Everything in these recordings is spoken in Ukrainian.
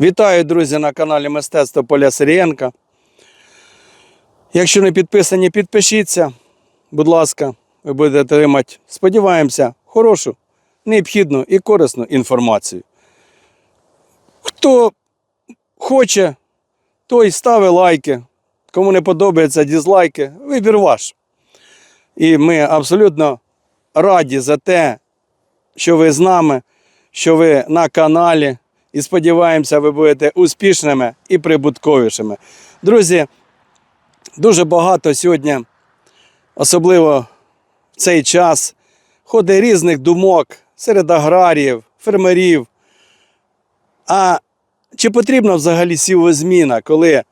Вітаю, друзі, на каналі Мистецтво Поля Сирієнка. Якщо не підписані, підпишіться. Будь ласка, ви будете отримати, сподіваємося, хорошу, необхідну і корисну інформацію. Хто хоче, той ставить лайки. Кому не подобається дізлайки, вибір ваш. І ми абсолютно раді за те, що ви з нами, що ви на каналі. І сподіваємося, ви будете успішними і прибутковішими. Друзі, дуже багато сьогодні, особливо в цей час, ходить різних думок серед аграріїв, фермерів. А чи потрібна взагалі сівозміна, коли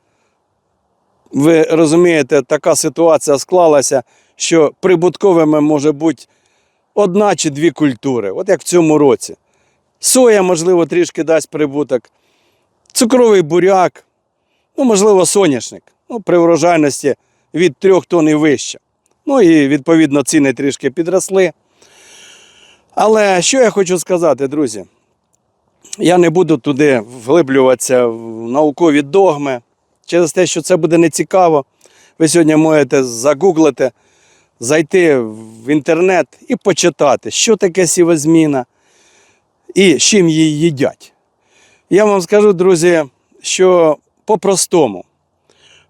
ви розумієте, така ситуація склалася, що прибутковими може бути одна чи дві культури, от як в цьому році. Соя, можливо, трішки дасть прибуток, цукровий буряк, ну, можливо, соняшник. Ну, при врожайності від 3 тонн і вище. Ну і відповідно ціни трішки підросли. Але що я хочу сказати, друзі? Я не буду туди вглиблюватися в наукові догми через те, що це буде нецікаво. Ви сьогодні можете загуглити, зайти в інтернет і почитати, що таке сівозміна і з чим її їдять. Я вам скажу, друзі, що по-простому.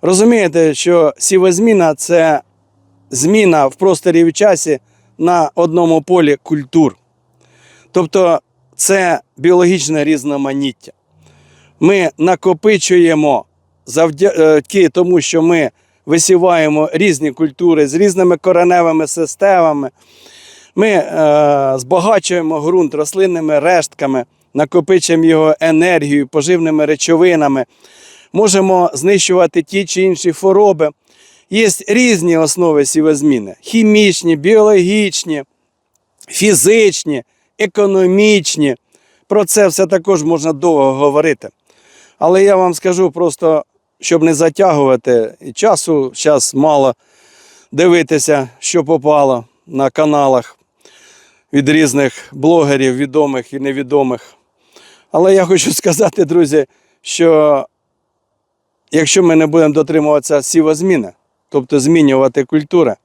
Розумієте, що сівозміна це зміна в просторі в часі на одному полі культур. Тобто це біологічне різноманіття. Ми накопичуємо завдяки тому, що ми висіваємо різні культури з різними кореневими системами. Ми е, збагачуємо ґрунт рослинними рештками, накопичуємо його енергію, поживними речовинами, можемо знищувати ті чи інші хвороби. Є різні основи сівозміни: хімічні, біологічні, фізичні, економічні. Про це все також можна довго говорити. Але я вам скажу просто, щоб не затягувати, і часу зараз мало дивитися, що попало на каналах від різних блогерів, відомих і невідомих. Але я хочу сказати, друзі, що якщо ми не будемо дотримуватися сівозміни, тобто змінювати культури,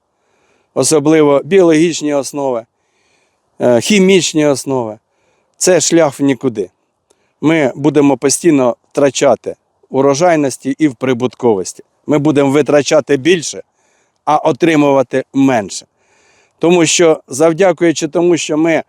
особливо біологічні основи, е, хімічні основи, це шлях в нікуди. Ми будемо постійно втрачати урожайності і в прибутковості. Ми будемо витрачати більше, а отримувати менше. Тому що, завдякуючи тому, що ми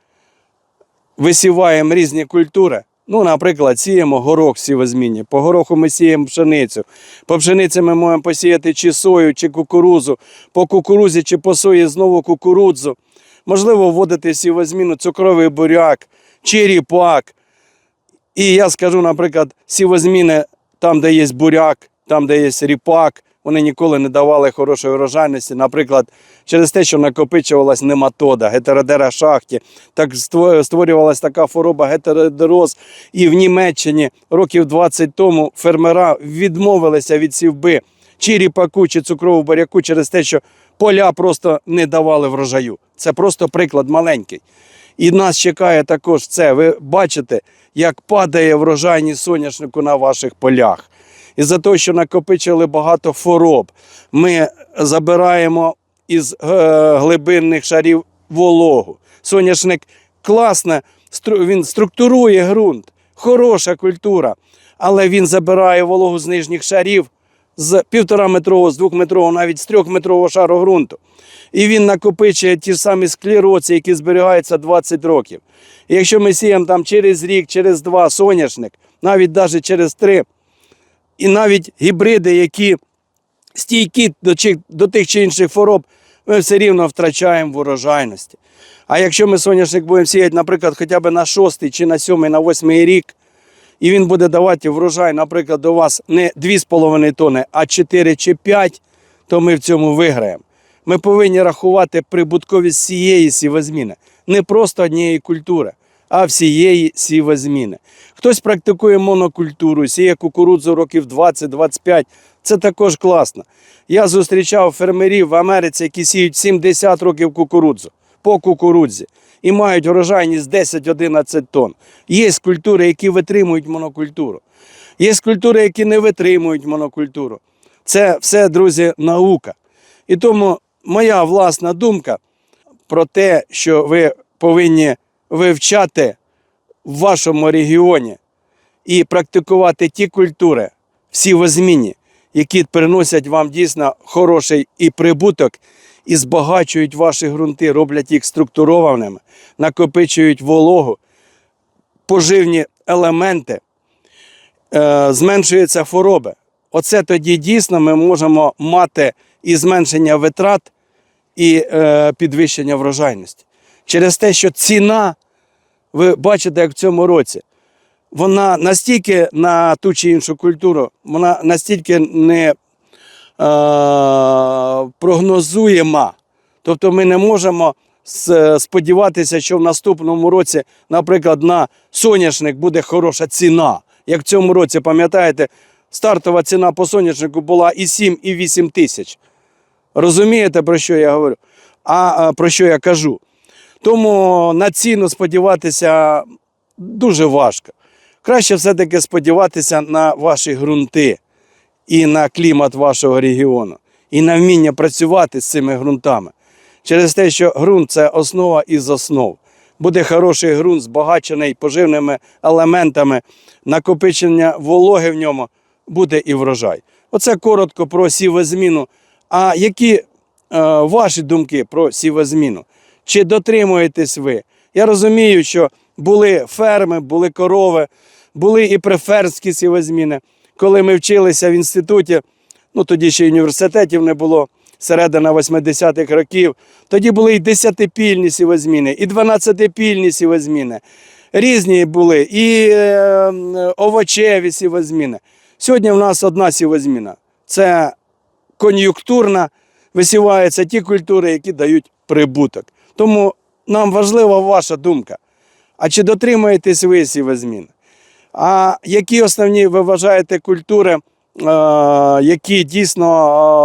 висіваємо різні культури, ну, наприклад, сіємо горох в сівозміні, по гороху ми сіємо пшеницю, по пшениці ми можемо посіяти чи сою, чи кукурузу, по кукурузі чи по сої знову кукурудзу. Можливо, вводити сівозміну цукровий буряк, чи ріпак. І я скажу, наприклад, сівозміни там, де є буряк, там, де є ріпак, вони ніколи не давали хорошої врожайності. Наприклад, через те, що накопичувалась нематода, гетеродера шахті, так створювалася така хвороба гетеродероз. І в Німеччині років 20 тому фермера відмовилися від сівби чи ріпаку, чи цукрового буряку через те, що поля просто не давали врожаю. Це просто приклад маленький. І нас чекає також це. Ви бачите, як падає врожайність соняшнику на ваших полях. І за те, що накопичили багато хвороб, ми забираємо із е, глибинних шарів вологу. Соняшник класно, він структурує ґрунт, хороша культура, але він забирає вологу з нижніх шарів з півтора метрового, з двохметрового, навіть з трьохметрового шару ґрунту. І він накопичує ті самі склероці, які зберігаються 20 років. І якщо ми сіємо там через рік, через два соняшник, навіть навіть через три, і навіть гібриди, які стійкі до, до тих чи інших хвороб, ми все рівно втрачаємо в урожайності. А якщо ми соняшник будемо сіяти, наприклад, хоча б на шостий чи на сьомий, на восьмий рік, і він буде давати врожай, наприклад, до вас не 2,5 тонни, а 4 чи 5, то ми в цьому виграємо. Ми повинні рахувати прибутковість всієї сівозміни, не просто однієї культури, а всієї сівозміни. Хтось практикує монокультуру, сіє кукурудзу років 20-25. Це також класно. Я зустрічав фермерів в Америці, які сіють 70 років кукурудзу. по кукурудзі і мають врожайність 10-11 тонн. Є культури, які витримують монокультуру. Є культури, які не витримують монокультуру. Це все, друзі, наука. І тому моя власна думка про те, що ви повинні вивчати в вашому регіоні і практикувати ті культури, всі возмінні, які приносять вам дійсно хороший і прибуток, і збагачують ваші ґрунти, роблять їх структурованими, накопичують вологу, поживні елементи, е, зменшуються хвороби. Оце тоді дійсно ми можемо мати і зменшення витрат, і е, підвищення врожайності. Через те, що ціна, ви бачите, як в цьому році, вона настільки на ту чи іншу культуру, вона настільки не е, прогнозуєма. Тобто ми не можемо сподіватися, що в наступному році, наприклад, на соняшник буде хороша ціна. Як в цьому році, пам'ятаєте, стартова ціна по соняшнику була і 7, і 8 тисяч. Розумієте, про що я говорю? А, про що я кажу? Тому на ціну сподіватися дуже важко. Краще все-таки сподіватися на ваші ґрунти і на клімат вашого регіону, і на вміння працювати з цими ґрунтами. Через те, що ґрунт це основа із основ. Буде хороший ґрунт, збагачений поживними елементами, накопичення вологи в ньому, буде і врожай. Оце коротко про сівозміну. А які е, ваші думки про сівозміну? Чи дотримуєтесь ви? Я розумію, що були ферми, були корови, були і преферські сівозміни. Коли ми вчилися в інституті, ну тоді ще й університетів не було, середина 80-х років, тоді були і 10-пільні сівозміни, і 12-пільні сівозміни. Різні були, і е, овочеві сівозміни. Сьогодні в нас одна сівозміна. Це кон'юнктурна, висіваються ті культури, які дають прибуток. Тому нам важлива ваша думка. А чи дотримуєтесь ви сівозмін? А які основні ви вважаєте культури, е, які дійсно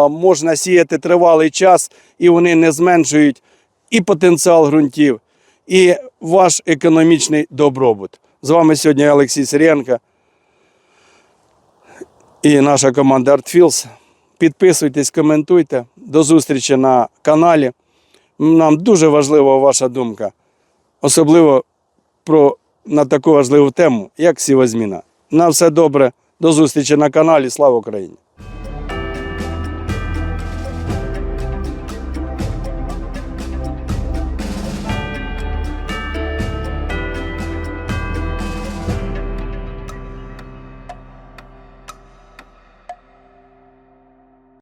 е, можна сіяти тривалий час, і вони не зменшують і потенціал ґрунтів, і ваш економічний добробут? З вами сьогодні Олексій Сиренко і наша команда ArtFields. Підписуйтесь, коментуйте. До зустрічі на каналі. Нам дуже важлива ваша думка, особливо про на таку важливу тему, як сівозміна. На все добре. До зустрічі на каналі. Слава Україні!